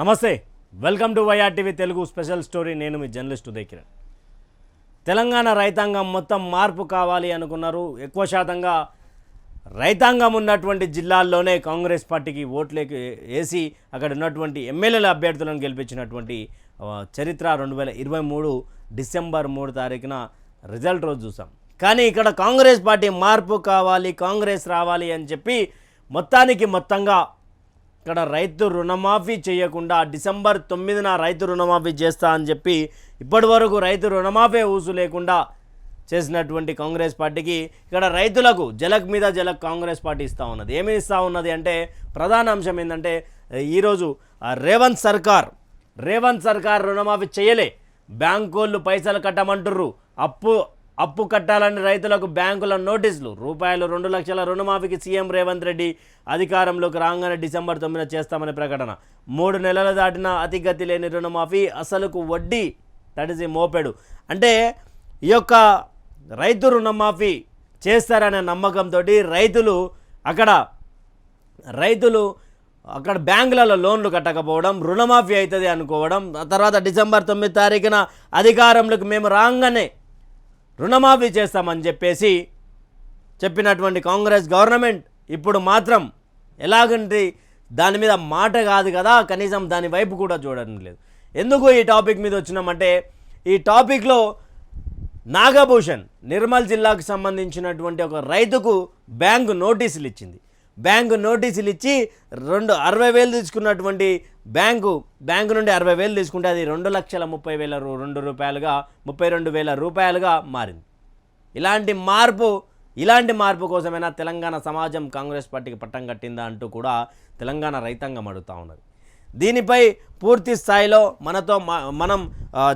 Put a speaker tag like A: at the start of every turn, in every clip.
A: నమస్తే welcome to YRTV Telugu special story. నేను మీ జర్నలిస్ట్ ఉదయ్ కిరణ్. తెలంగాణ రైతాంగం మొత్తం మార్పు కావాలి అనుకున్నారు. ఎక్కువ శాతంగా రైతాంగం ఉన్నటువంటి జిల్లాల్లోనే కాంగ్రెస్ పార్టీకి ఓట్లేకి వేసి అక్కడ ఉన్నటువంటి ఎమ్మెల్యేల అభ్యర్థులను గెలిపించినటువంటి చరిత్ర రెండు వేల ఇరవై మూడు డిసెంబర్ మూడు తారీఖున రిజల్ట్ రోజు చూసాం. కానీ ఇక్కడ కాంగ్రెస్ పార్టీ మార్పు కావాలి కాంగ్రెస్ రావాలి అని చెప్పి మొత్తానికి మొత్తంగా ఇక్కడ రైతు రుణమాఫీ చేయకుండా డిసెంబర్ తొమ్మిదిన రైతు రుణమాఫీ చేస్తా అని చెప్పి ఇప్పటి వరకు రైతు రుణమాఫీ ఊసు లేకుండా చేసినటువంటి కాంగ్రెస్ పార్టీకి ఇక్కడ రైతులకు జలక్ మీద జలక్ కాంగ్రెస్ పార్టీ ఇస్తూ ఉన్నది. ఏమి ఇస్తూ ఉన్నది అంటే ప్రధాన అంశం ఏంటంటే ఈరోజు రేవంత్ సర్కార్ రేవంత్ సర్కార్ రుణమాఫీ చేయలే. బ్యాంకోళ్ళు పైసలు కట్టమంటుర్రు. అప్పు అప్పు కట్టాలని రైతులకు బ్యాంకుల నోటీసులు. రూపాయలు రెండు లక్షల రుణమాఫీకి సీఎం రేవంత్ రెడ్డి అధికారంలోకి రాగానే డిసెంబర్ తొమ్మిదిన చేస్తామనే ప్రకటన. మూడు నెలలు దాటిన అతిగతి లేని రుణమాఫీ అసలుకు వడ్డీ తడిసి మోపెడు. అంటే ఈ యొక్క రైతు రుణమాఫీ చేస్తారనే నమ్మకంతో రైతులు అక్కడ రైతులు అక్కడ బ్యాంకులలో లోన్లు కట్టకపోవడం రుణమాఫీ అవుతుంది అనుకోవడం ఆ తర్వాత డిసెంబర్ తొమ్మిది తారీఖున అధికారంలోకి మేము రాగానే రుణమాఫీ చేస్తామని చెప్పేసి చెప్పినటువంటి కాంగ్రెస్ గవర్నమెంట్ ఇప్పుడు మాత్రం ఎలాగంటే దాని మీద మాట కాదు కదా కనీసం దాని వైపు కూడా చూడడం లేదు. ఎందుకు ఈ టాపిక్ మీద వచ్చినామంటే ఈ టాపిక్లో నాగభూషణ్ నిర్మల్ జిల్లాకు సంబంధించినటువంటి ఒక రైతుకు బ్యాంకు నోటీసులు ఇచ్చింది. బ్యాంకు నోటీసులు ఇచ్చి రెండు అరవై వేలు తీసుకున్నటువంటి బ్యాంకు బ్యాంకు నుండి అరవై వేలు తీసుకుంటే అది రెండు లక్షల ముప్పై వేల రెండు రూపాయలుగా ముప్పై రెండు వేల రూపాయలుగా మారింది. ఇలాంటి మార్పు ఇలాంటి మార్పు కోసమైనా తెలంగాణ సమాజం కాంగ్రెస్ పార్టీకి పట్టం కట్టిందా అంటూ కూడా తెలంగాణ రైతాంగం అడుగుతూ ఉన్నది. దీనిపై పూర్తి స్థాయిలో మనతో మ- మనం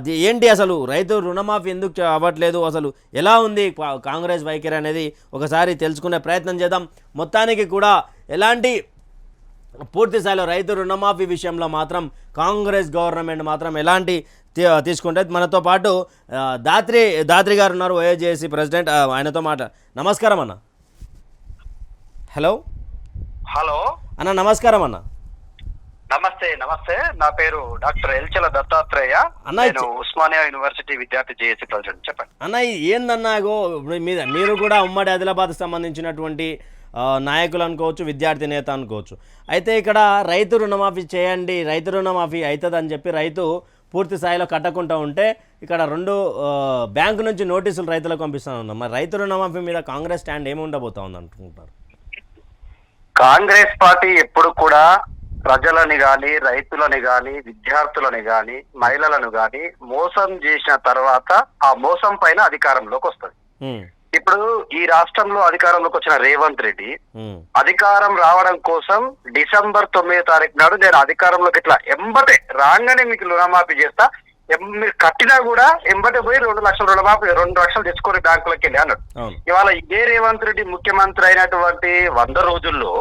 A: ఏంటి అసలు రైతు రుణమాఫీ ఎందుకు అవ్వట్లేదు? అసలు ఎలా ఉంది కా- కాంగ్రెస్ వైఖరి అనేది ఒకసారి తెలుసుకునే ప్రయత్నం చేద్దాం. మొత్తానికి కూడా ఎలాంటి పూర్తి స్థాయిలో రైతు రుణమాఫీ విషయంలో మాత్రం కాంగ్రెస్ గవర్నమెంట్ మాత్రం ఎలాంటి తీసుకుంటే మనతో పాటు దాత్రి దాత్రి గారు ఉన్నారు ఓఏజేసి ప్రెసిడెంట్ ఆయనతో మాట నమస్కారం అన్న. హలో?
B: హలో?
A: అన్న నమస్కారం అన్న.
B: నమస్తే నమస్తే. నా పేరు డాక్టర్ ఎల్చల దత్తాత్రేయ. నేను ఉస్మానియా యూనివర్సిటీ విద్యార్థి జేఏసీ ప్రెసిడెంట్ చెప్పండి.
A: అన్న ఇది ఏందన్నా ఇగో ఇప్పుడు మీద మీరు కూడా ఉమ్మడి ఆదిలాబాద్ సంబంధించినటువంటి నాయకులు అనుకోవచ్చు విద్యార్థి నేత అనుకోవచ్చు. అయితే ఇక్కడ రైతు రుణమాఫీ చేయండి రైతు రుణమాఫీ అవుతుంది అని చెప్పి రైతు పూర్తి స్థాయిలో కట్టకుండా ఉంటే ఇక్కడ రెండు బ్యాంకు నుంచి నోటీసులు రైతులకు పంపిస్తాను మరి రైతు రుణమాఫీ మీద కాంగ్రెస్ స్టాండ్ ఏమి ఉండబోతా ఉంది అనుకుంటున్నారు
B: కాంగ్రెస్ పార్టీ ఎప్పుడు కూడా ప్రజలని గాని రైతులని గాని విద్యార్థులని గాని మహిళలను గాని మోసం చేసిన తర్వాత ఆ మోసం పైన అధికారంలోకి వస్తుంది. ఇప్పుడు ఈ రాష్ట్రంలో అధికారంలోకి వచ్చిన రేవంత్ రెడ్డి అధికారం రావడం కోసం డిసెంబర్ తొమ్మిదో తారీఖు నాడు నేను అధికారంలోకి ఇట్లా ఎంబటే రాగానే మీకు రుణమాఫీ చేస్తా మీరు కట్టినా కూడా ఎంబటే పోయి రెండు లక్షల రుణమాఫీ రెండు లక్షలు తెచ్చుకొని బ్యాంకులోకి వెళ్ళి అన్నాడు ఇవాళ ఇదే రేవంత్ రెడ్డి ముఖ్యమంత్రి అయినటువంటి వంద రోజుల్లో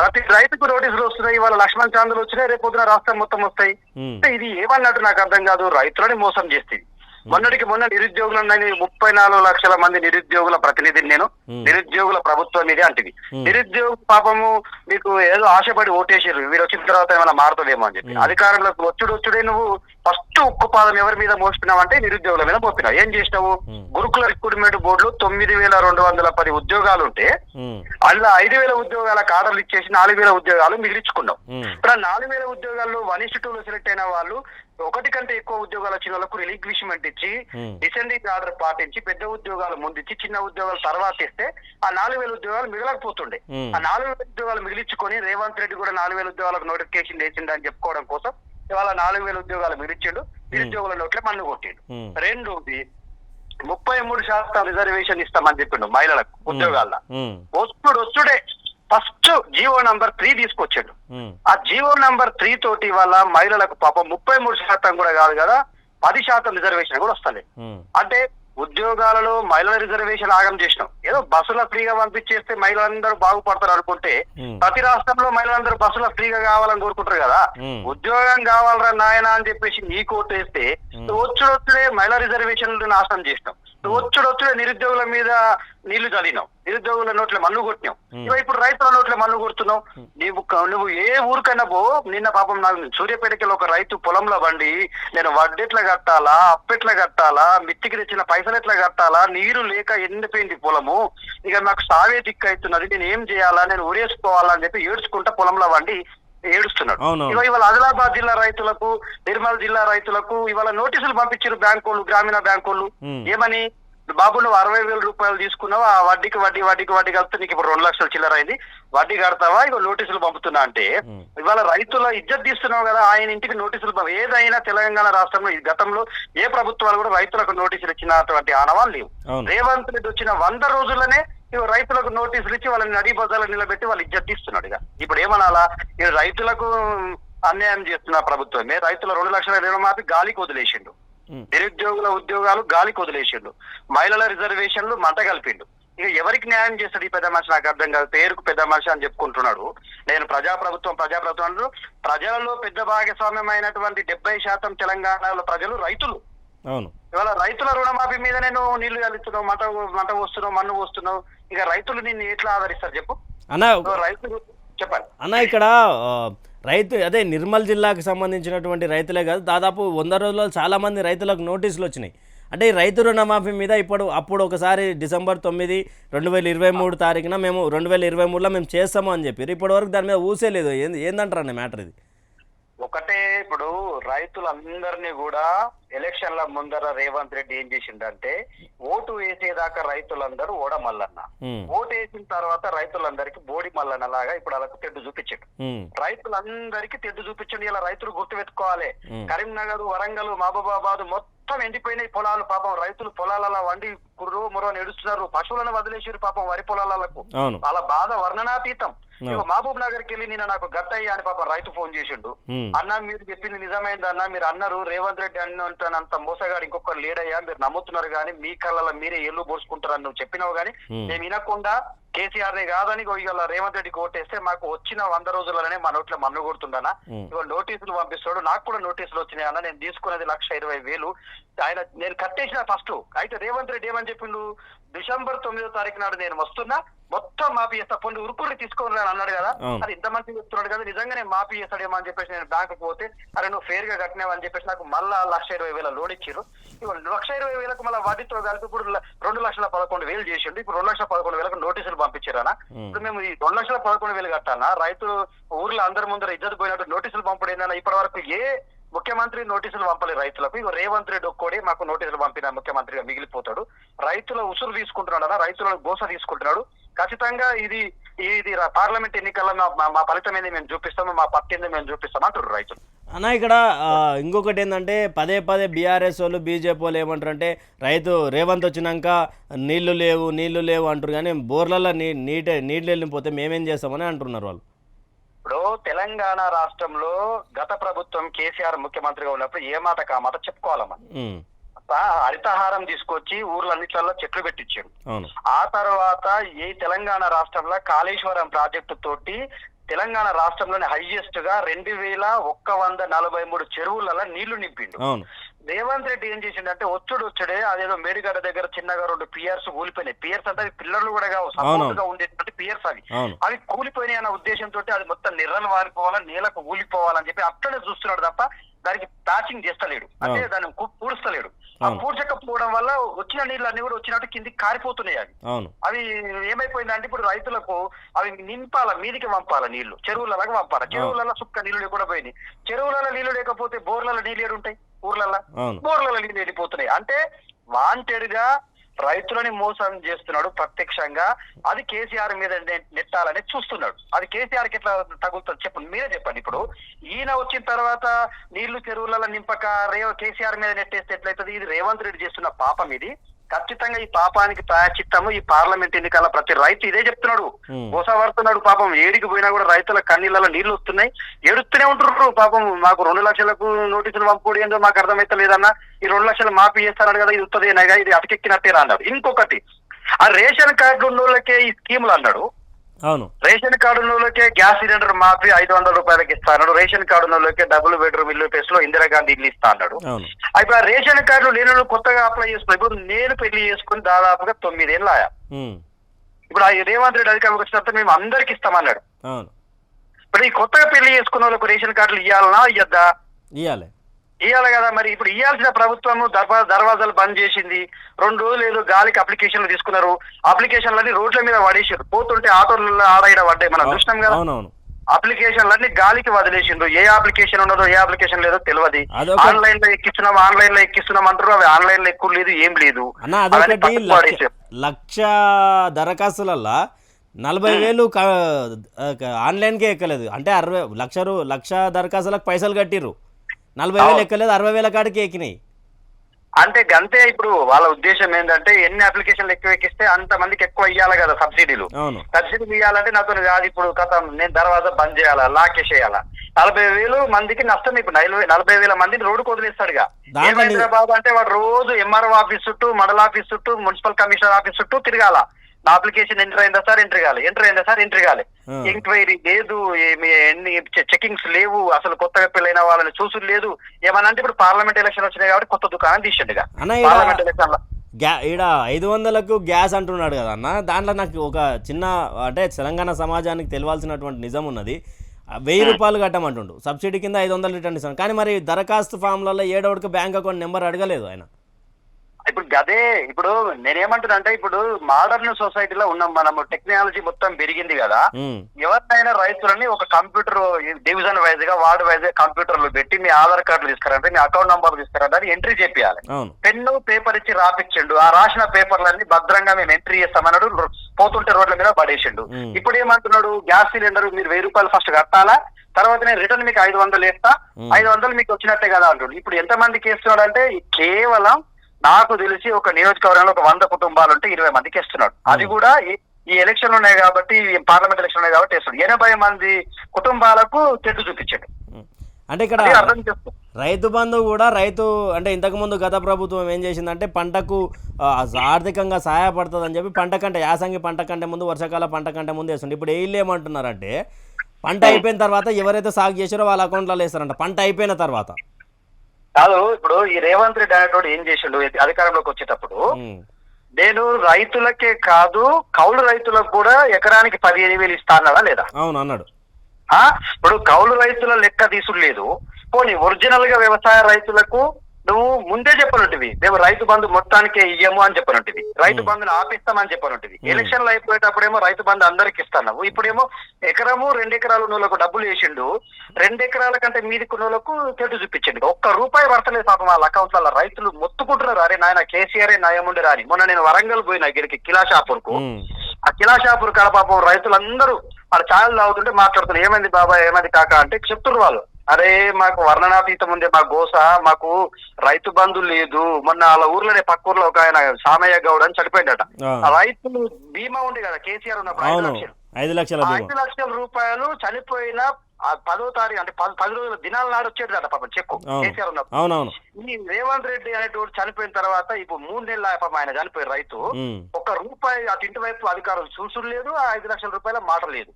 B: ప్రతి రైతుకు నోటీసులు వస్తున్నాయి ఇవాళ లక్ష్మణ్ చాందులు వచ్చినాయి రేపు పొద్దున రాష్ట్రం మొత్తం వస్తాయి. అంటే ఇది ఏమన్నట్టు నాకు అర్థం కాదు. రైతులని మోసం చేస్తుంది. మొన్నటికి మొన్న నిరుద్యోగులు ముప్పై నాలుగు లక్షల మంది నిరుద్యోగుల ప్రతినిధిని నేను. నిరుద్యోగుల ప్రభుత్వం ఇది అంటిది. నిరుద్యోగ పాపము మీకు ఏదో ఆశపడి ఓటేసారు వీరు వచ్చిన తర్వాత ఏమైనా మారుతుందేమో అని చెప్పి. అధికారంలోకి వచ్చుడు వచ్చుడే నువ్వు ఫస్ట్ ఉక్కు పాదం ఎవరి మీద మోస్తున్నావు అంటే నిరుద్యోగుల మీద మోపినావు ఏం చేసినావు. గురుకుల రిక్రూట్మెంట్ బోర్డులో తొమ్మిది వేల రెండు వందల పది ఉద్యోగాలు ఉంటే అందులో ఐదు వేల ఉద్యోగాల కాడర్లు ఇచ్చేసి నాలుగు వేల ఉద్యోగాలు మిగిలించుకున్నాం
A: ఉమ్,
B: ఇప్పుడు ఆ నాలుగు వేల ఉద్యోగాల్లో వన్ ఇస్ టూ లో సెలెక్ట్ అయిన వాళ్ళు ఒకటి కంటే ఎక్కువ ఉద్యోగాలు వచ్చిన వాళ్ళకు రిలిక్విష్మెంట్ ఇచ్చి
A: Hmm.
B: డిసెండింగ్ ఆర్డర్ పాటించి పెద్ద ఉద్యోగాలు ముందిచ్చి చిన్న ఉద్యోగాలు తర్వాత ఇస్తే ఆ నాలుగు వేల ఉద్యోగాలు మిగలకపోతుండే.
A: Hmm.
B: ఆ నాలుగు వేల ఉద్యోగాలు మిగిలించుకొని రేవంత్ రెడ్డి కూడా నాలుగు వేల ఉద్యోగాలకు నోటిఫికేషన్ వేసిండు అని చెప్పుకోవడం కోసం ఇవాళ నాలుగు వేల ఉద్యోగాలు మిగిలిచ్చిండు నిరుద్యోగుల నోట్లే మన్ను కొట్టిండు.
A: Hmm.
B: రెండోది ముప్పై మూడు శాతం రిజర్వేషన్ ఇస్తామని చెప్పిండు మహిళలకు ఉద్యోగాల్లో. వస్తుడు వస్తుడే. ఫస్ట్ జీవో నంబర్ త్రీ తీసుకొచ్చాడు. ఆ జీవో నంబర్ త్రీ తోటి వల్ల మహిళలకు పాపం ముప్పై మూడు శాతం కూడా కాదు కదా పది శాతం రిజర్వేషన్ కూడా వస్తుంది
A: ఉమ్,
B: అంటే ఉద్యోగాలలో మహిళల రిజర్వేషన్ ఆగం చేసినాం. ఏదో బస్సులో ఫ్రీగా పంపించేస్తే మహిళలందరూ బాగుపడతారు అనుకుంటే. ప్రతి రాష్ట్రంలో మహిళలందరూ బస్సులో ఫ్రీగా కావాలని కోరుకుంటారు కదా. ఉద్యోగం కావాలరా నాయన అని చెప్పేసి నీ కోర్టు వేస్తే వచ్చుడొచ్చుడే మహిళా రిజర్వేషన్లు నాశనం చేసినాం. వచ్చుడొచ్చుడే నిరుద్యోగుల మీద నీళ్ళు చదివినావు నిరుద్యోగుల నోట్ల మన్ను కొట్టినావు. ఇవ ఇప్పుడు రైతుల నోట్ల మన్ను కొడుతున్నావు నీవు క- నువ్వు ఏ ఊరికైనా పో. నిన్న పాపం నాకు సూర్యాపేటకి ఒక రైతు పొలంలో బండి నేను వడ్డెట్లా కట్టాలా అప్పెట్లా కట్టాలా మిత్తికి తెచ్చిన పైసలు ఎట్లా కట్టాలా నీరు లేక ఎండిపోయింది పొలము. ఇక నాకు సావే దిక్కు అవుతున్నది నేను ఏం చేయాలా? నేను ఉరేసుకోవాలా అని చెప్పి ఏడ్చుకుంటా పొలంలో వండి ఏడుస్తున్నాడు. ఇవాళ ఆదిలాబాద్ జిల్లా రైతులకు నిర్మల్ జిల్లా రైతులకు ఇవాళ నోటీసులు పంపించారు బ్యాంకోళ్ళు గ్రామీణ బ్యాంకోళ్ళు
A: Hmm.
B: ఏమని? బాబు నువ్వు అరవై వేల రూపాయలు తీసుకున్నావు? ఆ వడ్డీకి వడ్డీ వడ్డీకి వడ్డీ కలిపితే నీకు ఇప్పుడు రెండు లక్షలు చిల్లర అయింది. వడ్డీ కడతావా? ఇక నోటీసులు పంపుతున్నా అంటే. ఇవాళ రైతుల ఇజ్జత్ తీస్తున్నావు కదా ఆయన ఇంటికి నోటీసులు పంప- ఏదైనా తెలంగాణ రాష్ట్రంలో ఈ గతంలో ఏ ప్రభుత్వాలు కూడా రైతులకు నోటీసులు ఇచ్చినటువంటి ఆనవాళ్ళు లేవు. రేవంత్ రెడ్డి వచ్చిన వంద రోజుల్లోనే ఇవి రైతులకు నోటీసులు ఇచ్చి వాళ్ళని నడి బజార్లో నిలబెట్టి వాళ్ళు ఇజ్జత్ తీస్తున్నాడు ఇక. ఇప్పుడు ఏమనాలా? రైతులకు అన్యాయం చేస్తున్న ప్రభుత్వమే. రైతుల రెండు లక్షల రుణమాఫీ గాలికి వదిలేసిండు. నిరుద్యోగుల ఉద్యోగాలు గాలికి వదిలేసిండు. మహిళల రిజర్వేషన్లు మంట కలిపిండు. ఇక ఎవరికి న్యాయం చేస్తాడు ఈ పెద్ద మనిషి? నాకు అర్థం కాదు. పేరుకు పెద్ద మనిషి అని చెప్పుకుంటున్నాడు. నేను ప్రజాప్రభుత్వం ప్రజాప్రభుత్వం ప్రజలలో పెద్ద భాగస్వామ్యం అయినటువంటి డెబ్బై శాతం తెలంగాణలో ప్రజలు రైతులు.
A: అవును.
B: ఇవాళ రైతుల రుణమాఫీ మీద నేను నీళ్ళు కలుస్తున్నావు మంట మంట పోస్తున్నావు మన్ను పోస్తున్నావు. ఇక రైతులు నిన్ను ఎట్లా ఆదరిస్తారు చెప్పు?
A: అన్న
B: రైతులు చెప్పండి.
A: అన్న ఇక్కడ రైతు అదే నిర్మల్ జిల్లాకు సంబంధించినటువంటి రైతులే కాదు దాదాపు వంద రోజుల్లో చాలామంది రైతులకు నోటీసులు వచ్చినాయి. అంటే ఈ రైతు రుణమాఫీ మీద ఇప్పుడు అప్పుడు ఒకసారి డిసెంబర్ తొమ్మిది రెండు వేల ఇరవై మూడు తారీఖున మేము రెండు వేల ఇరవై మూడులో మేము చేస్తాము అని చెప్పారు. ఇప్పటివరకు దాని మీద ఊసే లేదు. ఏంది ఏందంటారు అన్న మ్యాటర్ ఇది?
B: ఒకటే ఇప్పుడు రైతులందరినీ కూడా ఎలక్షన్ల ముందర రేవంత్ రెడ్డి ఏం చేసిండంటే ఓటు వేసేదాకా రైతులందరూ ఓడమల్లన్న.
A: ఉమ్,
B: ఓటు వేసిన తర్వాత రైతులందరికీ బోడి మల్లన్న లాగా ఇప్పుడు వాళ్ళకు తెడ్డు చూపించాడు. రైతులందరికీ తెడ్డు చూపించండి ఇలా రైతులు గుర్తు పెట్టుకోవాలి. కరీంనగర్ వరంగల్ మహబూబాబాద్ మొత్తం ఎండిపోయినాయి పొలాలు పాపం. రైతులు పొలాలలో వండి కుర్రో మురో నడుస్తున్నారు పశువులను వదిలేసారు పాపం వరి పొలాలకు. వాళ్ళ బాధ వర్ణనాతీతం. మహబూబ్ నగర్కి వెళ్ళి నిన్న నాకు గట్టయ్య అని పాపం రైతు ఫోన్ చేసిండు.
A: ఉమ్,
B: అన్న మీరు చెప్పింది నిజమైంది అన్న? మీరు అన్నారు రేవంత్ రెడ్డి అన్నంత మోసగాడు ఇంకొకరు లేడయ్యా మీరు నమ్ముతున్నారు కానీ మీ కళ్ళలో మీరే ఎల్లు పోసుకుంటారని నువ్వు చెప్పినావు కానీ
A: Hmm.
B: మేము వినకుండా కేసీఆర్ని కాదని ఇవాళ రేవంత్ రెడ్డికి ఓటేస్తే మాకు వచ్చిన వంద రోజులనే మా నోట్లో మన్ను కొడుతుండనా
A: Hmm.
B: ఇవాళ నోటీసులు పంపిస్తాడు. నాకు కూడా నోటీసులు వచ్చినాయి అన్న. నేను తీసుకున్నది లక్ష ఇరవై వేలు. ఆయన నేను కట్టేసిన ఫస్ట్. అయితే రేవంత్ రెడ్డి ఏమని చెప్పిండు? డిసెంబర్ తొమ్మిదో తారీఖు నాడు నేను వస్తున్నా మొత్తం మాఫీ చేస్తా. పొండి ఉరుకుని తీసుకోని అని అన్నాడు కదా. అది ఇంత మంది చెప్తున్నాడు కదా నిజంగానే మాఫీ చేస్తాడేమో అని చెప్పేసి నేను బ్యాంకు పోతే అరే నువ్వు ఫేర్గా కట్టినావు అని చెప్పేసి నాకు మళ్ళా లక్ష ఇరవై వేల లోన్ ఇచ్చారు లక్ష ఇరవై వేలకు మళ్ళీ వడ్డీతో కలిపి ఇప్పుడు రెండు లక్షల పదకొండు వేలు చేసిండు. ఇప్పుడు రెండు లక్షల పదకొండు వేలకు నోటీసులు పంపించారనా
A: ఉమ్.
B: ఇప్పుడు మేము ఈ రెండు లక్షల పదకొండు వేలు కట్టాలనా రైతులు ఊర్లో అందరి ముందర ఇజ్జత్ పోయినట్టు నోటీసులు పంపడం ఇప్పటి వరకు ఏ ముఖ్యమంత్రి నోటీసులు పంపలే రైతులకు. ఇక రేవంత్ రెడ్డి ఒక్కడే మాకు నోటీసులు పంపిన ముఖ్యమంత్రిగా మిగిలిపోతాడు. రైతుల ఉసురు తీసుకుంటున్నాడు అన్న గోస తీసుకుంటున్నాడు. ఖచ్చితంగా ఇది ఇది పార్లమెంట్ ఎన్నికల్లో మా- మా- ఫలితం ఏంది మేము చూపిస్తాము మా పత్తి ఏంది మేము చూపిస్తాం అంటారు రైతులు.
A: అన్న ఇక్కడ ఇంకొకటి ఏంటంటే పదే పదే బీఆర్ఎస్ వాళ్ళు బీజేపీ వాళ్ళు ఏమంటారు అంటే రైతు రేవంత్ వచ్చినాక నీళ్ళు లేవు నీళ్ళు లేవు అంటారు కానీ బోర్లలో నీ నీటే నీళ్ళు వెళ్ళిపోతే మేమేం చేస్తామని అంటున్నారు వాళ్ళు.
B: తెలంగాణ రాష్ట్రంలో గత ప్రభుత్వం కేసీఆర్ ముఖ్యమంత్రిగా ఉన్నప్పుడు ఏ మాట కా మాట చెప్పుకోవాలమ్మా. హరితహారం తీసుకొచ్చి ఊర్లన్నిట్లలో చెట్లు పెట్టించాడు.
A: అవును.
B: ఆ తర్వాత ఈ తెలంగాణ రాష్ట్రంలో కాళేశ్వరం ప్రాజెక్టు తోటి తెలంగాణ రాష్ట్రంలోని హైయెస్ట్గా రెండు వేల ఒక్క వంద నలభై మూడు చెరువులలో నీళ్ళు నింపిండు. రేవంత్ రెడ్డి ఏం చేసిండంటే ఒచ్చుడు వచ్చుడే అదేదో మేడిగడ్డ దగ్గర చిన్నగా రెండు పియర్స్ కూలిపోయినాయి. పియర్స్ అంటే పిల్లర్లు కూడా కావు సపోర్ట్గా ఉండేటువంటి పియర్స్ అవి. అవి కూలిపోయినాయి అన్న ఉద్దేశంతో అది మొత్తం నిర్రలు వారిపోవాలని నేలకు ఊలిపోవాలని చెప్పి అట్లనే చూస్తున్నాడు తప్ప దానికి ప్యాచింగ్ చేస్తలేడు. అంటే. దాన్ని పూడుస్తలేడు. ఆ. పూడ్చకపోవడం వల్ల వచ్చిన నీళ్ళు అన్ని కూడా వచ్చినట్టు కిందికి కారిపోతున్నాయి అవి. అవి ఏమైపోయిందంటే ఇప్పుడు రైతులకు అవి నింపాల మీదికి పంపాల నీళ్ళు చెరువులలాగా పంపాల. చెరువులలో సుక్క నీళ్ళు లేకుండా పోయినాయి. చెరువులలో నీళ్ళు లేకపోతే బోర్లలో నీళ్ళు ఏడు ఊర్లలో బోర్లలో నీళ్ళు వెళ్ళిపోతున్నాయి. అంటే వాంటెడ్గా రైతులని మోసం చేస్తున్నాడు ప్రత్యక్షంగా. అది కేసీఆర్ మీద నెట్టాలని చూస్తున్నాడు. అది కేసీఆర్కి ఎట్లా తగులుతుంది చెప్పండి మీరే చెప్పండి ఇప్పుడు. ఈయన వచ్చిన తర్వాత నీళ్ళు చెరువులలో నింపక రేవ కేసీఆర్ మీద నెట్టేస్తే ఎట్లయితుంది? ఇది రేవంత్ రెడ్డి చేస్తున్న పాపం ఇది. ఖచ్చితంగా ఈ పాపానికి ప్రాయచిత్తము ఈ పార్లమెంట్ ఎన్నికల ప్రతి రైతు ఇదే చెప్తున్నాడు. మోసపడుతున్నాడు పాపం. ఏడికి పోయినా కూడా రైతుల కన్నీళ్ళలో నీళ్ళు వస్తున్నాయి. ఏడుస్తూనే ఉంటున్నారు పాపం. మాకు రెండు లక్షలకు నోటీసులు పంపుడు ఏందో మాకు అర్థమైతే లేదన్నా. ఈ రెండు లక్షలు మాఫీ చేస్తాడు కదా ఇది ఉత్తదేనాగా ఇది అటకెక్కినట్టేనా అన్నాడు. ఇంకొకటి ఆ రేషన్ కార్డు ఉన్న వాళ్ళకే ఈ స్కీములు అన్నాడు.
A: అవును.
B: రేషన్ కార్డు ఉన్నోళ్ళకే గ్యాస్ సిలిండర్ మాఫీ ఐదు వందల రూపాయలకి ఇస్తా అన్నాడు. రేషన్ కార్డు ఉన్నోళ్ళకే డబుల్ బెడ్రూమ్ ఇల్లు ప్లేస్లో ఇందిరాగాంధీ ఇల్లు ఇస్తా అన్నాడు. ఆ రేషన్ కార్డు లేని కొత్తగా అప్లై చేసుకున్నారు. ఇప్పుడు నేను పెళ్ళి చేసుకుని దాదాపుగా తొమ్మిదేళ్ళు ఆయా ఇప్పుడు ఆ రేవంత్ రెడ్డి అధికారంలోకి వచ్చిన తర్వాత మేము అందరికి ఇస్తామన్నాడు. ఇప్పుడు ఈ కొత్తగా పెళ్ళి చేసుకున్న వాళ్ళకు రేషన్ కార్డులు ఇవ్వాలనా ఇయ్యద్దా?
A: ఇవ్వాలి
B: ఇవ్వాలి కదా మరి. ఇప్పుడు ఇవ్వాల్సిన ప్రభుత్వము దర్వా దర్వాజాలు బంద్ చేసింది. రెండు రోజులు ఏదో గాలికి అప్లికేషన్లు తీసుకున్నారు. అప్లికేషన్లన్నీ రోడ్ల మీద పడేసారు పోతుంటే ఆటోలలో ఆడైన పడ్డాయి. మనం చూసినాం కదా. అప్లికేషన్లన్నీ గాలికి వదిలేసిండు ఏ అప్లికేషన్ ఉన్నదో ఏ అప్లికేషన్ లేదో తెలియదు ఆన్లైన్లో ఎక్కిస్తున్నాం ఆన్లైన్లో ఎక్కిస్తున్నాం అంటారు అవి ఆన్లైన్లో ఎక్కువ లేదు ఏం లేదు.
A: లక్ష దరఖాస్తులల్లా నలభై వేలు క- క- ఆన్లైన్కే ఎక్కలేదు. అంటే అరవై లక్ష లక్ష దరఖాస్తులకు పైసలు కట్టిర్రు. నలభై వేలు. ఎక్కలేదు అరవై వేల కాడికి ఎక్కినాయి.
B: అంటే గంతే ఇప్పుడు వాళ్ళ ఉద్దేశం ఏంటంటే ఎన్ని అప్లికేషన్లు ఎక్కువ ఎక్కిస్తే అంత మందికి ఎక్కువ ఇవ్వాలి కదా సబ్సిడీలు.
A: అవును.
B: సబ్సిడీ ఇవ్వాలంటే నాతో కాదు ఇప్పుడు కథ. నేను దర్వాజా బంద్ చేయాలా లాకేసేయాలా నలభై వేలు మందికి నష్టం ఇప్పుడు నలభై నలభై వేల మందిని రోడ్డు ఏమైందిరా బాబు అంటే వాడు రోజు ఎంఆర్ఓ ఆఫీస్ చుట్టూ మండల ఆఫీస్ చుట్టూ మున్సిపల్ కమిషనర్ ఆఫీస్ చుట్టూ తిరగాల. నా అప్లికేషన్ ఎంటర్ అయిందా సార్? ఎంటర్ కాలే. ఎంటర్ అయిందా సార్? ఎంటర్ కాలే. ఎంక్వైరీ లేదు ఏమి ఎన్ని చెకింగ్స్ లేవు అసలు కొత్తగా పెళ్ళైన వాళ్ళని చూసుడు లేదు. ఏమన్నా అంటే ఇప్పుడు పార్లమెంట్ ఎలక్షన్ వచ్చినాయి కాబట్టి కొత్త దుకాణం తీసిండుగా పార్లమెంట్ ఎలక్షన్
A: ఈడ ఐదు వందలకు గ్యాస్ అంటున్నాడు కదా అన్న. దాంట్లో నాకు ఒక చిన్న అంటే తెలంగాణ సమాజానికి తెలియాల్సినటువంటి నిజం ఉన్నది. వెయ్యి రూపాయలు కట్టమంటుండు. సబ్సిడీ కింద ఐదు వందలు రిటర్న్ ఇస్తాను. కానీ మరి దరఖాస్తు ఫామ్లలో ఏడోడికి బ్యాంక్ అకౌంట్ నెంబర్ అడగలేదు ఆయన.
B: ఇప్పుడు గదే ఇప్పుడు నేనేమంటున్నా అంటే ఇప్పుడు మోడర్న్ సొసైటీలో ఉన్నాం మనము టెక్నాలజీ మొత్తం పెరిగింది కదా. ఎవరినైనా రైతులని ఒక కంప్యూటర్ డివిజన్ వైజ్గా వార్డు వైజ్గా కంప్యూటర్లు పెట్టి మీ ఆధార్ కార్డులు తీసుకురంటే మీ అకౌంట్ నంబర్ తీసుకురంటే అని ఎంట్రీ చేపియాలి పెన్ను పేపర్ ఇచ్చి రాపిచ్చిండు. ఆ రాసిన పేపర్లన్నీ భద్రంగా మేము ఎంట్రీ చేస్తామన్నాడు పోతుంటే రోడ్ల మీద పడేసిండు. ఇప్పుడు ఏమంటున్నాడు గ్యాస్ సిలిండర్ మీరు వెయ్యి రూపాయలు ఫస్ట్ కట్టాలా? తర్వాత నేను రిటర్న్ మీకు ఐదు వందలు వేస్తా. ఐదు వందలు మీకు వచ్చినట్టే కదా అంటుడు. ఇప్పుడు ఎంత మందికి వేస్తున్నాడు అంటే కేవలం నాకు తెలిసి ఒక నియోజకవర్గంలో ఒక వంద కుటుంబాలు ఉంటే ఇరవై మందికి ఇస్తున్నాడు. అది కూడా ఈ- ఈ ఎలక్షన్ ఉన్నాయి కాబట్టి పార్లమెంట్ ఎలక్షన్ ఉన్నాయి కాబట్టి వేస్తున్నాడు ఎనభై మంది కుటుంబాలకు చెట్టు చూపించాడు.
A: అంటే ఇక్కడ రైతు బంధు కూడా రైతు అంటే ఇంతకుముందు గత ప్రభుత్వం ఏం చేసిందంటే పంటకు ఆర్థికంగా సహాయపడుతుందని చెప్పి పంట కంటే యాసంగి పంట కంటే ముందు వర్షాకాల పంట కంటే ముందు వేస్తుండే. ఇప్పుడు వీళ్ళు ఏమంటున్నారంటే పంట అయిపోయిన తర్వాత ఎవరైతే సాగు చేసారో వాళ్ళ అకౌంట్లలో వేస్తారంట. పంట అయిపోయిన తర్వాత.
B: కాదు ఇప్పుడు ఈ రేవంత్ రెడ్డి అనేటోడు ఏం చేసిండు? అధికారంలోకి వచ్చేటప్పుడు నేను రైతులకే కాదు కౌలు రైతులకు కూడా ఎకరానికి పదిహేను వేలు ఇస్తా అన్నాడా లేదా?
A: అవును అన్నాడు.
B: ఆ? ఇప్పుడు కౌలు రైతుల లెక్క తీసుడు లేదు. పోనీ ఒరిజినల్గా వ్యవసాయ రైతులకు నువ్వు ముందే చెప్పనుంటివి మేము రైతు బంధు మొత్తానికే ఇయ్యము అని చెప్పనుంటివి రైతు బంధుని ఆపిస్తామని చెప్పనుంటివి. ఎలక్షన్లు అయిపోయేటప్పుడేమో రైతు బంధు అందరికి ఇస్తాను ఇప్పుడేమో ఎకరము రెండు ఎకరాలు ఉన్నోళ్ళకు డబ్బులు వేసిండు. రెండు ఎకరాల కంటే మీదికి ఉన్నోళ్ళకు చెట్టు చూపించండి. ఒక్క రూపాయి పడతలేదు పాపం వాళ్ళ అకౌంట్ల రైతులు మొత్తుకుంటున్నారు. అరే నాయన కేసీఆర్ నయముండి రాని. మొన్న నేను వరంగల్ పోయినా గిరికి
A: కిలాషాపూర్కు
B: ఆ కిలాషాపూర్ కాడ పాపం రైతులందరూ వాళ్ళ ఛానల్ తాగుతుంటే మాట్లాడుతున్నారు. ఏమైంది బాబా ఏమైంది కాక? అంటే చెప్తున్నారు వాళ్ళు. అరే మాకు వర్ణనాతీతం ఉంది మా గోస మాకు రైతు బంధు లేదు. మొన్న వాళ్ళ ఊర్లోనే పక్క ఊర్లో ఒక ఆయన సామయ్య గౌడ్ అని చనిపోయిందట రైతులు బీమా ఉంది కదా కేసీఆర్ ఉన్నప్పుడు ఐదు లక్షలు.
A: ఐదు లక్షల
B: ఐదు రూపాయలు చనిపోయిన పదో తారీఖు అంటే పది పది రోజుల దినాల నాడు వచ్చేది పాపం చెక్కు కేసీఆర్ ఉన్నప్పుడు. ఈ రేవంత్ రెడ్డి అనేటువంటి చనిపోయిన తర్వాత ఇప్పుడు మూడు నెలల పాపం ఆయన చనిపోయిన రైతు ఒక రూపాయి అటు ఇంటి వైపు అధికారులు చూసుడు లేదు ఆ ఐదు లక్షల రూపాయల మాట లేదు.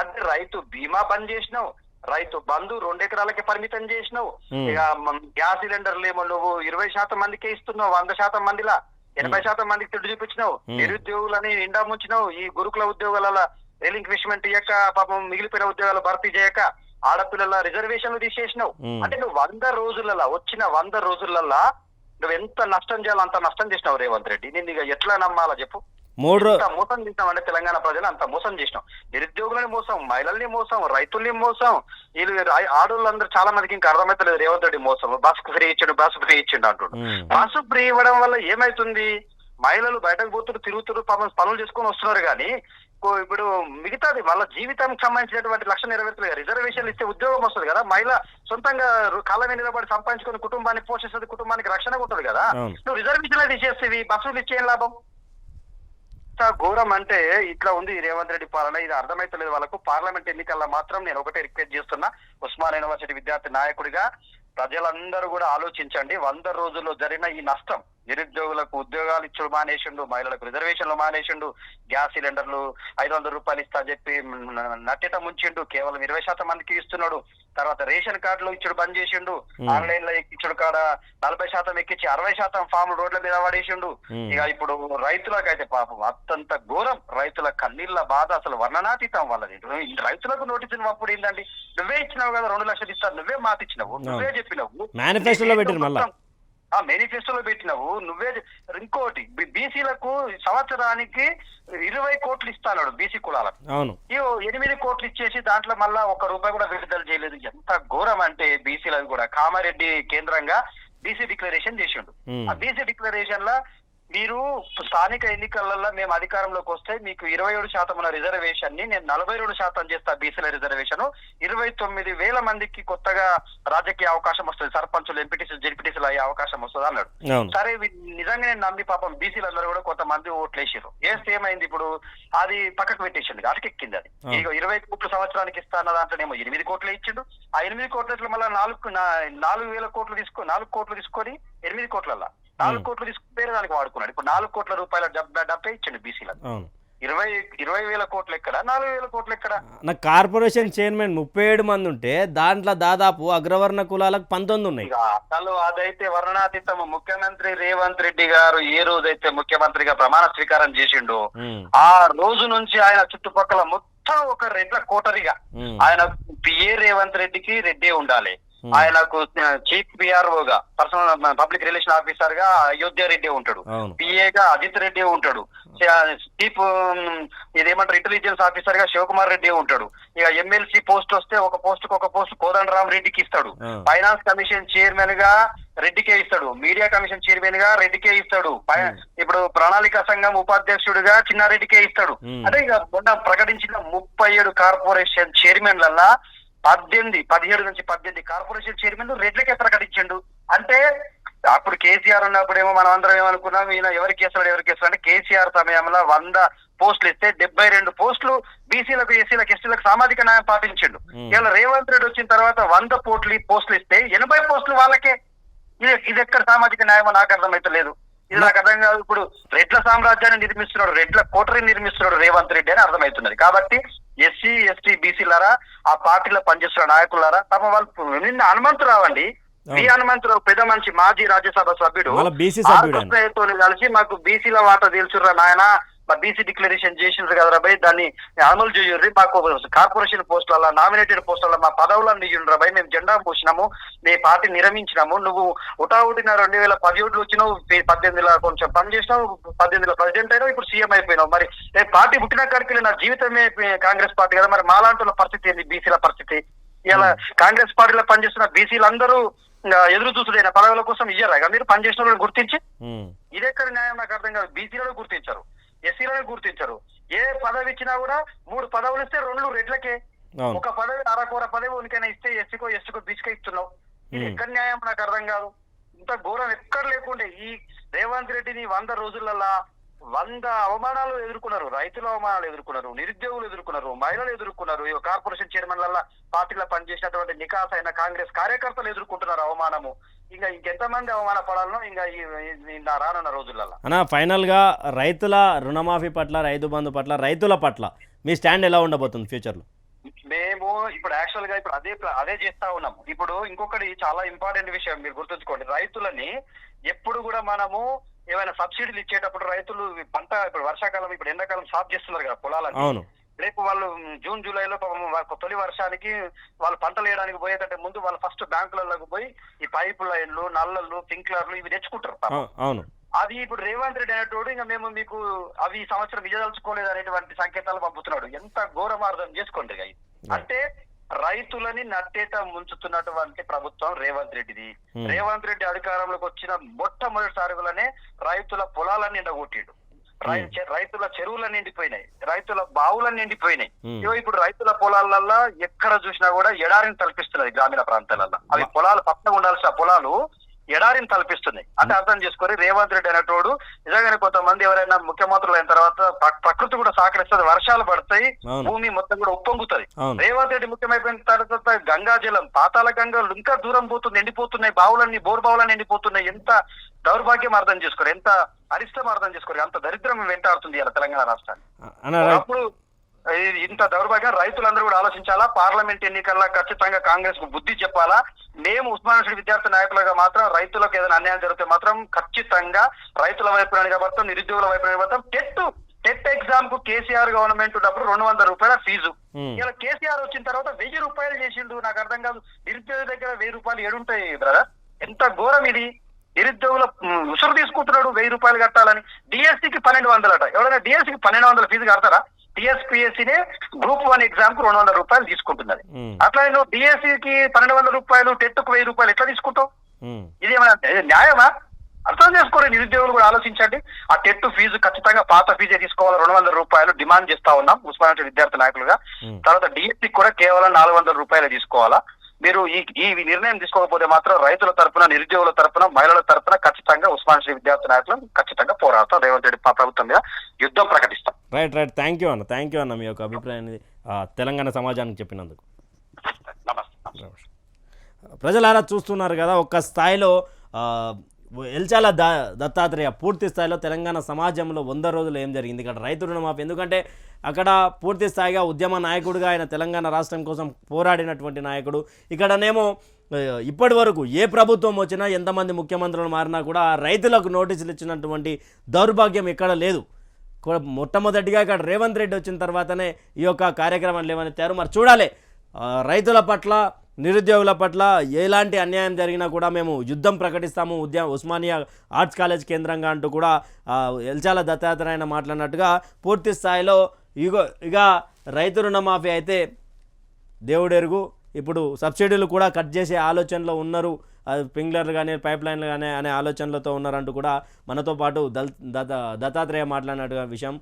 B: అంటే రైతు బీమా బంద్ చేసినావు రైతు బంధు రెండు ఎకరాలకే పరిమితం చేసినావు. ఇక గ్యాస్ సిలిండర్లు ఏమో నువ్వు ఇరవై శాతం మందికే ఇస్తున్నావు వంద శాతం మందిలా. ఎనభై శాతం మందికి తిడ్డు చూపించినావు. నిరుద్యోగులని నిండా ముంచినావు. ఈ గురుకుల ఉద్యోగాల రిలింక్విష్మెంట్ ఇయ్యక పాపం మిగిలిపోయిన ఉద్యోగాలు భర్తీ చేయక ఆడపిల్లల రిజర్వేషన్లు తీసేసినావు. అంటే నువ్వు వంద రోజులలో వచ్చిన వంద రోజులల్లా నువ్వు ఎంత నష్టం చేయాలో అంత నష్టం చేసినావు రేవంత్ రెడ్డి. నేను ఇక ఎట్లా నమ్మాలా చెప్పు.
A: మూడు
B: మోసం చేసినామంటే తెలంగాణ ప్రజలు అంత మోసం చేసినాం. నిరుద్యోగులని మోసం మహిళల్ని మోసం రైతుల్ని మోసం. వీళ్ళు ఆ- ఆడోళ్ళందరూ చాలా మందికి ఇంకా అర్థమైతలేదు రేవంత్ రెడ్డి మోసం. బస్ ఫ్రీ ఇచ్చిండు బస్ ఫ్రీ ఇచ్చిండు అంటుండు. బస్సు ఫ్రీ ఇవ్వడం వల్ల ఏమైతుంది? మహిళలు బయటకు పోతున్నారు తిరుగుతున్నారు పనులు చేసుకొని వస్తున్నారు కానీ ఇప్పుడు మిగతాది వాళ్ళ జీవితానికి సంబంధించినటువంటి లక్ష నెరవేర్చలేదు రిజర్వేషన్లు ఇస్తే ఉద్యోగం వస్తుంది కదా. మహిళ సొంతంగా మీద నిలబడి సంపాదించుకొని కుటుంబాన్ని పోషిస్తుంది కుటుంబానికి రక్షణ ఉంటుంది కదా. నువ్వు రిజర్వేషన్లు తీసేస్తేవి బస్సులు ఇచ్చేం లాభం? ఘోరం అంటే ఇట్లా ఉంది రేవంత్ రెడ్డి పాలన. ఇది అర్థమైతలేదు వాళ్ళకు. పార్లమెంట్ ఎన్నికల్లో మాత్రం నేను ఒకటే రిక్వెస్ట్ చేస్తున్నా. ఉస్మాన్ యూనివర్సిటీ విద్యార్థి నాయకుడిగా ప్రజలందరూ కూడా ఆలోచించండి. వంద రోజుల్లో జరిగిన ఈ నష్టం నిరుద్యోగులకు ఉద్యోగాలు ఇచ్చుడు మానేసిండు మహిళలకు రిజర్వేషన్లు మానేసిండు గ్యాస్ సిలిండర్లు ఐదు వందల రూపాయలు ఇస్తా అని చెప్పి నట్టేట ముంచిండు కేవలం ఇరవై శాతం మందికి ఇస్తున్నాడు. తర్వాత రేషన్ కార్డులు ఇచ్చుడు బంద్ చేసిండు. ఆన్లైన్లో ఎక్కించుడు కాడ నలభై శాతం ఎక్కించి అరవై శాతం ఫామ్ రోడ్ల మీద పడేసిండు. ఇక ఇప్పుడు రైతులకైతే పాపం అత్యంత ఘోరం. రైతుల కన్నీళ్ళ బాధ అసలు వర్ణనాతీతం వాళ్ళది. రైతులకు నోటీసులు అప్పుడు ఏంటండి నువ్వే ఇచ్చినావు కదా రెండు లక్షలు ఇస్తారు నువ్వే మాట ఇచ్చినావు నువ్వే చెప్పినావు.
A: మేనిఫెస్టోలో.
B: ఆ మేనిఫెస్టోలో పెట్టినావు నువ్వే ఇంకోటి బీసీలకు సంవత్సరానికి ఇరవై కోట్లు ఇస్తాడు బీసీ కులాలకు.
A: అవును.
B: ఇగో ఎనిమిది కోట్లు ఇచ్చేసి దాంట్లో మళ్ళా ఒక్క రూపాయి కూడా విడుదల చేయలేదు. ఎంత ఘోరం అంటే బీసీలకు కూడా. కామారెడ్డి కేంద్రంగా బీసీ డిక్లరేషన్ చేసిండు. ఆ బీసీ డిక్లరేషన్ లా మీరు స్థానిక ఎన్నికలలో మేము అధికారంలోకి వస్తే మీకు ఇరవై ఏడు శాతం ఉన్న రిజర్వేషన్ని నేను నలభై రెండు శాతం చేస్తా బీసీల రిజర్వేషన్. ఇరవై తొమ్మిది వేల మందికి కొత్తగా రాజకీయ అవకాశం వస్తుంది. సర్పంచులు ఎంపీటీసీ జెడ్పీటీసీలు అయ్యే అవకాశం వస్తుంది అన్నాడు. సరే వీ- నిజంగానే నమ్మి పాపం బీసీలు అందరూ కూడా కొంతమంది ఓట్లు వేసారు వేస్తే ఏమైంది ఇప్పుడు? అది పక్కకు పెట్టేసింది అటకెక్కింది అది. ఇక ఇరవై కోట్లు సంవత్సరానికి ఇస్తా అన్న దాంట్లోనేమో ఎనిమిది కోట్లు ఇచ్చిండు. ఆ ఎనిమిది కోట్ల మళ్ళీ నాలుగు నాలుగు వేల కోట్లు తీసుకో నాలుగు కోట్లు తీసుకొని ఎనిమిది కోట్లల్లా. నాలుగు కోట్లు తీసుకుని వేరే దానికి వాడుకున్నాడు. ఇప్పుడు నాలుగు కోట్ల రూపాయల డబ్బా డబ్బే ఇచ్చిండు బీసీలకు. ఇరవై ఇరవై వేల కోట్లు ఎక్కడ? నాలుగు వేల కోట్లు ఎక్కడ?
A: నా కార్పొరేషన్ చైర్మన్ ముప్పై ఏడు మంది ఉంటే దాంట్లో దాదాపు అగ్రవర్ణ కులాలకు పంతొమ్మిది ఉన్నాయి.
B: అసలు అదైతే వర్ణనాతీతము. ముఖ్యమంత్రి రేవంత్ రెడ్డి గారు ఏ రోజైతే ముఖ్యమంత్రిగా ప్రమాణ స్వీకారం చేసిండో ఆ రోజు నుంచి ఆయన చుట్టుపక్కల మొత్తం ఒక రెడ్ల కోటరిగా. ఆయన పిఏ రేవంత్ రెడ్డికి రెడ్డే ఉండాలి. ఆయనకు చీఫ్ పిఆర్ఓ గా పర్సనల్ పబ్లిక్ రిలేషన్ ఆఫీసర్గా అయోధ్య రెడ్డి ఉంటాడు.
A: అవును.
B: పిఏగా అజిత్ రెడ్డి ఉంటాడు. చీఫ్ ఇదేమంటారు ఇంటెలిజెన్స్ ఆఫీసర్గా శివకుమార్ రెడ్డి ఉంటాడు. ఇక ఎమ్మెల్సీ పోస్ట్ వస్తే ఒక పోస్ట్కు ఒక పోస్ట్ కోదండరామ్ రెడ్డికి ఇస్తాడు. ఫైనాన్స్ కమిషన్ చైర్మన్గా రెడ్డికే ఇస్తాడు. మీడియా కమిషన్ చైర్మన్గా రెడ్డికే ఇస్తాడు. పై- ఇప్పుడు ప్రణాళిక సంఘం ఉపాధ్యక్షుడిగా చిన్నారెడ్డికే ఇస్తాడు.
A: Hmm.
B: అంటే ఇక మొన్న ప్రకటించిన ముప్పై ఏడు కార్పొరేషన్ చైర్మన్లల్లా పద్దెనిమిది పదిహేడు నుంచి పద్దెనిమిది కార్పొరేషన్ చైర్మన్లు రెడ్లకే ప్రకటించండు అంటే అప్పుడు కేసీఆర్ ఉన్నప్పుడేమో మనం అందరం ఏమనుకున్నాం ఈయన ఎవరికి వేస్తాడు ఎవరికి వేస్తాడు అంటే కేసీఆర్ సమయంలో వంద పోస్టులు ఇస్తే డెబ్బై రెండు పోస్టులు బీసీలకు ఎస్సీలకు ఎస్టీలకు సామాజిక న్యాయం పాటించిండు. ఇలా రేవంత్ రెడ్డి వచ్చిన తర్వాత వంద పోట్లు పోస్టులు ఇస్తే ఎనభై పోస్టులు వాళ్ళకే. ఇది ఇది ఎక్కడ సామాజిక న్యాయమో నాకు అర్థమైతే లేదు ఇది నాకు అర్థం కాదు. ఇప్పుడు రెడ్ల సామ్రాజ్యాన్ని నిర్మిస్తున్నాడు రెడ్ల కోటరీ నిర్మిస్తున్నాడు రేవంత్ రెడ్డి అని అర్థమవుతున్నది. కాబట్టి ఎస్సీ ఎస్టీ బీసీలారా ఆ పార్టీలో పనిచేస్తున్న నాయకులారా పాపం వాళ్ళు నిన్న హనుమంతరావు అండి వి హనుమంతరావు పెద్ద మనిషి మాజీ రాజ్యసభ సభ్యుడు. కలిసి మాకు బీసీల వాటా తెలుసురా నాయన మా బీసీ డిక్లరేషన్ చేసిండ్రు కదరా భయ్ దాన్ని అమలు చేయుర్రి. మాకు కార్పొరేషన్ పోస్టుల నామినేటెడ్ పోస్టుల మా పదవులను ఇయ్యండ్రా భయ్. మేము జెండా పూసినాము మీ పార్టీ నిరమించినాము. నువ్వు ఉటావుటిన రెండు వేల పదిహేడులో వచ్చినావు పద్దెనిమిదిలో కొంచెం పని చేసినావు పద్దెనిమిదిలో ప్రెసిడెంట్ అయినావు ఇప్పుడు సీఎం అయిపోయినావు. మరి నేను పార్టీ పుట్టిన కాడికి నా జీవితమే కాంగ్రెస్ పార్టీ కదా. మరి మాలాంటి పరిస్థితి ఏంది బీసీల పరిస్థితి? ఇలా కాంగ్రెస్ పార్టీలో పనిచేస్తున్న బీసీలు అందరూ ఇంకా ఎదురు చూస్తున్న పదవుల కోసం ఇయ్యరా? మీరు పనిచేసిన గుర్తించి
A: ఉమ్,
B: ఇదెక్కడ న్యాయం నాకు అర్థం కాదు. బీసీలను గుర్తించరు. ఎస్సీలను గుర్తించరు. ఏ పదవి ఇచ్చినా కూడా మూడు పదవులు ఇస్తే రెండు రెడ్లకే. ఒక పదవి అరకూర పదవి ఉనికైనా ఇస్తే ఎస్సీకో ఎస్టీకో బీసీకో ఇస్తున్నావు. ఇది. ఎక్కడ న్యాయం నాకు అర్థం కాదు. ఇంత ఘోరం ఎక్కడ లేకుండే ఈ రేవంత్ రెడ్డిని వంద రోజులల్లా వంద అవమానాలు ఎదుర్కొన్నారు. రైతుల అవమానాలు ఎదుర్కొన్నారు. నిరుద్యోగులు ఎదుర్కొన్నారు. మహిళలు ఎదుర్కొన్నారు. ఈ కార్పొరేషన్ చైర్మన్లల్లా పార్టీలో పనిచేసినటువంటి నికాస్ అయిన కాంగ్రెస్ కార్యకర్తలు ఎదుర్కొంటున్నారు అవమానము. ఇంకా ఇంకెంతమంది అవమాన పడాలనో ఇంకా నా రానున్న రోజులలో
A: అన్న ఫైనల్గా రైతుల రుణమాఫీ పట్ల రైతు బంధు పట్ల రైతుల పట్ల మీ స్టాండ్ ఎలా ఉండబోతుంది ఫ్యూచర్లో?
B: మేము ఇప్పుడు యాక్చువల్గా ఇప్పుడు అదే అదే చేస్తా ఉన్నాం ఇప్పుడు ఇంకొకటి చాలా ఇంపార్టెంట్ విషయం మీరు గుర్తుంచుకోండి. రైతులని ఎప్పుడు కూడా మనము ఏమైనా సబ్సిడీలు ఇచ్చేటప్పుడు రైతులు పంట ఇప్పుడు వర్షాకాలం ఇప్పుడు ఎండాకాలం సాఫ్ చేస్తున్నారు కదా పొలాలని
A: అవును.
B: రేపు వాళ్ళు జూన్ జూలైలో తొలి వర్షానికి వాళ్ళు పంటలు వేయడానికి పోయేటంటే ముందు వాళ్ళు ఫస్ట్ బ్యాంకులలోకి పోయి ఈ పైపు లైన్లు నల్లలు స్ప్రింక్లర్లు ఇవి తెచ్చుకుంటారు
A: అవును.
B: అది ఇప్పుడు రేవంత్ రెడ్డి అనేటోడు ఇంకా మేము మీకు అవి ఈ సంవత్సరం విజయదలుచుకోలేదు అనేటువంటి సంకేతాలు పంపుతున్నాడు. ఎంత ఘోరమార్గం చేసుకోండి. అంటే రైతులని నట్టేట ముంచుతున్నటువంటి ప్రభుత్వం రేవంత్ రెడ్డిది.
A: Hmm.
B: రేవంత్ రెడ్డి అధికారంలోకి వచ్చిన మొట్టమొదటిసారిలోనే రైతుల పొలాలన్నీ చె- రైతుల చెరువులు నిండిపోయినాయి రైతుల బావులు నిండిపోయినాయి ఇప్పుడు రైతుల పొలాలల్లో ఎక్కడ చూసినా కూడా ఎడారిని తలపిస్తున్నది గ్రామీణ ప్రాంతాలలో అవి పొలాలు పక్కన ఉండాల్సిన పొలాలు ఎడారిని తలపిస్తున్నాయి. అంటే అర్థం చేసుకొని రేవంత్ రెడ్డి అనేటోడు నిజంగానే కొంతమంది ఎవరైనా ముఖ్యమంత్రులు అయిన తర్వాత ప్ర- ప్రకృతి కూడా సహకరిస్తుంది. వర్షాలు పడతాయి. భూమి మొత్తం కూడా ఉప్పొంగుతుంది. రేవంత్ రెడ్డి ముఖ్యమైపోయిన తర్వాత గంగా జలం పాతాల గంగలు ఇంకా దూరం పోతుంది ఎండిపోతున్నాయి బావులన్నీ బోర్ బావులన్నీ ఎండిపోతున్నాయి. ఎంత దౌర్భాగ్యం అర్థం చేసుకోరు. ఎంత అరిష్టం అర్థం చేసుకోరు. అంత దరిద్రం వెంటాడుతుంది ఇలా తెలంగాణ రాష్ట్రాన్ని. అప్పుడు ఇంత దౌర్భాగ్యం రైతులందరూ కూడా ఆలోచించాలా? పార్లమెంట్ ఎన్నికల్లో ఖచ్చితంగా కాంగ్రెస్కు బుద్ధి చెప్పాలా? మేము ఉస్మానియా విద్యార్థి నాయకులుగా మాత్రం రైతులకు ఏదైనా అన్యాయం జరిగితే మాత్రం ఖచ్చితంగా రైతుల వైపు నిలబడతాం నిరుద్యోగుల వైపు నిలబడతాం టెట్ టెట్ ఎగ్జామ్కు కేసీఆర్ గవర్నమెంట్ ఉన్నప్పుడు రెండు వందల రూపాయల ఫీజు. ఇలా కేసీఆర్ వచ్చిన తర్వాత వెయ్యి రూపాయలు చేసిండు. నాకు అర్థం కాదు నిరుద్యోగ దగ్గర వెయ్యి రూపాయలు ఏడుంటాయి బ్రదర్. ఎంత ఘోరం ఇది. నిరుద్యోగుల ఉసురు తీసుకుంటున్నాడు వెయ్యి రూపాయలు కట్టాలని. డిఎస్సికి పన్నెండు వందలట. ఎవరైనా డిఎస్సికి పన్నెండు వందల ఫీజు కడతారా? టిఎస్పిఎస్సినే గ్రూప్ వన్ ఎగ్జామ్కు రెండు వందల రూపాయలు తీసుకుంటున్నది. అట్లా నువ్వు డిఎస్సికి పన్నెండు వందల రూపాయలు టెట్కు వెయ్యి రూపాయలు ఎట్లా తీసుకుంటావు? ఇది ఏమైనా న్యాయమా? అర్థం చేసుకోరు నిరుద్యోగులు కూడా ఆలోచించండి. ఆ టెట్ ఫీజు ఖచ్చితంగా పాత ఫీజే తీసుకోవాలి. రెండు వందల రూపాయలు డిమాండ్ చేస్తా ఉన్నాం. ఉస్మానియా విద్యార్థి నాయకులుగా. తర్వాత డిఎస్సి కూడా కేవలం నాలుగు వందల రూపాయలు తీసుకోవాలా? మీరు ఈ ఈ నిర్ణయం తీసుకోకపోతే మాత్రం రైతుల తరపున నిరుద్యోగుల తరపున మహిళల తరపున ఖచ్చితంగా ఉస్మానియా విద్యార్థి నాయకులు ఖచ్చితంగా పోరాడతాం. రేవంత్ రెడ్డి ప్రభుత్వం మీద యుద్ధం ప్రకటిస్తాం.
A: Right right. థ్యాంక్ యూ అన్న థ్యాంక్ యూ అన్న మీ యొక్క అభిప్రాయాన్ని తెలంగాణ సమాజానికి చెప్పినందుకు.
B: నమస్తే
A: ప్రజలారా చూస్తున్నారు కదా ఒక్క స్థాయిలో ఆ, ఎల్చాల ద దత్తాత్రేయ పూర్తి స్థాయిలో తెలంగాణ సమాజంలో వంద రోజులు ఏం జరిగింది? ఇక్కడ రైతు రుణమాఫీ. ఎందుకంటే అక్కడ పూర్తి స్థాయిగా ఉద్యమ నాయకుడిగా ఆయన తెలంగాణ రాష్ట్రం కోసం పోరాడినటువంటి నాయకుడు. ఇక్కడనేమో ఇప్పటి వరకు ఏ ప్రభుత్వం వచ్చినా ఎంతమంది ముఖ్యమంత్రులు మారినా కూడా రైతులకు నోటీసులు ఇచ్చినటువంటి దౌర్భాగ్యం ఎక్కడ లేదు. మొట్టమొదటిగా ఇక్కడ రేవంత్ రెడ్డి వచ్చిన తర్వాతనే ఈ యొక్క కార్యక్రమాన్ని లేవనెత్తారు మరి చూడాలి రైతుల పట్ల నిరుద్యోగుల పట్ల ఎలాంటి అన్యాయం జరిగినా కూడా మేము యుద్ధం ప్రకటిస్తాము. ఉద్యా ఉస్మానియా ఆర్ట్స్ కాలేజ్ కేంద్రంగా అంటూ కూడా ఎల్చాల దత్తాత్రేయన మాట్లాడినట్టుగా పూర్తి స్థాయిలో ఇగో ఇక రైతు రుణమాఫీ అయితే దేవుడెరుగు. ఇప్పుడు సబ్సిడీలు కూడా కట్ చేసే ఆలోచనలో ఉన్నారు. అది పింగ్లర్లు కానీ పైప్ లైన్లు కానీ అనే ఆలోచనలతో ఉన్నారంటూ కూడా మనతో పాటు దల్ దత్త దత్తాత్రేయ మాట్లాడినట్టుగా విషయం.